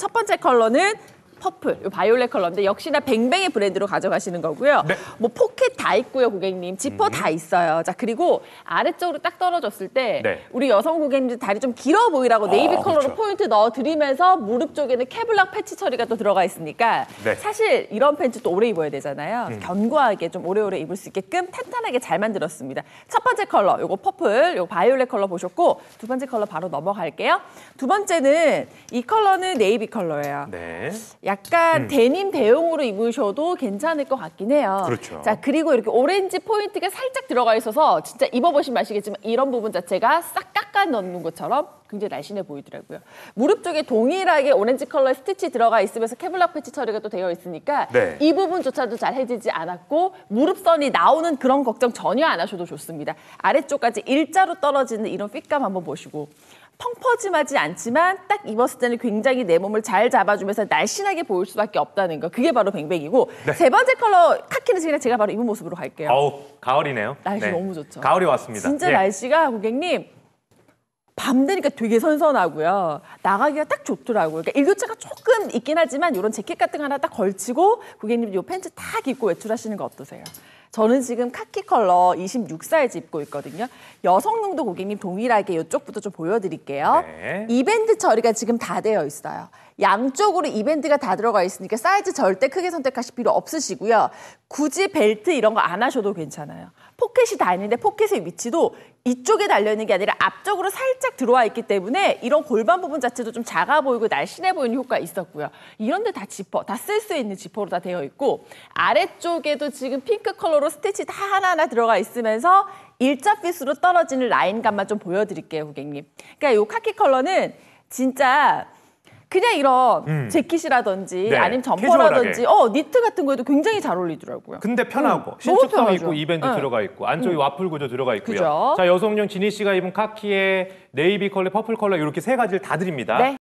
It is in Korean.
첫 번째 컬러는 퍼플, 요 바이올렛 컬러인데 역시나 뱅뱅의 브랜드로 가져가시는 거고요. 네. 뭐 포켓 다 있고요, 고객님. 지퍼 다 있어요. 자, 그리고 아래쪽으로 딱 떨어졌을 때 네. 우리 여성 고객님들 다리 좀 길어 보이라고 네이비 컬러로 그렇죠. 포인트 넣어드리면서 무릎 쪽에는 케블락 패치 처리가 또 들어가 있으니까 네. 음. 사실 이런 팬츠 또 오래 입어야 되잖아요. 견고하게 좀 오래오래 입을 수 있게끔 탄탄하게 잘 만들었습니다. 첫 번째 컬러, 요거 퍼플, 요거 바이올렛 컬러 보셨고 두 번째 컬러 바로 넘어갈게요. 두 번째는 이 컬러는 네이비 컬러예요. 네. 약간 데님 대용으로 입으셔도 괜찮을 것 같긴 해요. 그렇죠. 자, 그리고 이렇게 오렌지 포인트가 살짝 들어가 있어서 진짜 입어보시면 아시겠지만 이런 부분 자체가 싹 깎아 넣는 것처럼 굉장히 날씬해 보이더라고요. 무릎 쪽에 동일하게 오렌지 컬러의 스티치 들어가 있으면서 케블락 패치 처리가 또 되어 있으니까 네. 이 부분조차도 잘 해지지 않았고 무릎선이 나오는 그런 걱정 전혀 안 하셔도 좋습니다. 아래쪽까지 일자로 떨어지는 이런 핏감 한번 보시고 펑퍼짐하지 않지만 딱 입었을 때는 굉장히 내 몸을 잘 잡아주면서 날씬하게 보일 수밖에 없다는 거. 그게 바로 뱅뱅이고 네. 세 번째 컬러 카키는 그냥 제가 바로 입은 모습으로 갈게요. 어우, 가을이네요. 날씨 너무 좋죠. 가을이 왔습니다. 진짜 예. 날씨가 고객님 밤 되니까 되게 선선하고요. 나가기가 딱 좋더라고요. 그러니까 일교차가 조금 있긴 하지만 이런 재킷 같은 거 하나 딱 걸치고 고객님 이 팬츠 딱 입고 외출하시는 거 어떠세요? 저는 지금 카키 컬러 26 사이즈 입고 있거든요. 여성용도 고객님 동일하게 이쪽부터 좀 보여드릴게요. 네. 이밴드 처리가 지금 다 되어 있어요. 양쪽으로 이밴드가 다 들어가 있으니까 사이즈 절대 크게 선택하실 필요 없으시고요. 굳이 벨트 이런 거 안 하셔도 괜찮아요. 포켓이 다 있는데 포켓의 위치도 이쪽에 달려있는 게 아니라 앞쪽으로 살짝 들어와 있기 때문에 이런 골반 부분 자체도 좀 작아 보이고 날씬해 보이는 효과가 있었고요. 이런 데 다 지퍼, 다 쓸 수 있는 지퍼로 다 되어 있고 아래쪽에도 지금 핑크 컬러로 스티치 다 하나하나 들어가 있으면서 일자 핏으로 떨어지는 라인감만 좀 보여드릴게요, 고객님. 그러니까 이 카키 컬러는 진짜 그냥 이런 재킷이라든지 네, 아니면 점퍼라든지 캐주얼하게. 어 니트 같은 거에도 굉장히 잘 어울리더라고요. 근데 편하고 음, 신축성 있고. 이밴드 네. 들어가 있고 안쪽에 와플 구조 들어가 있고요. 그죠. 자 여성용 지니 씨가 입은 카키에 네이비 컬러, 퍼플 컬러 이렇게 세 가지를 다 드립니다. 네.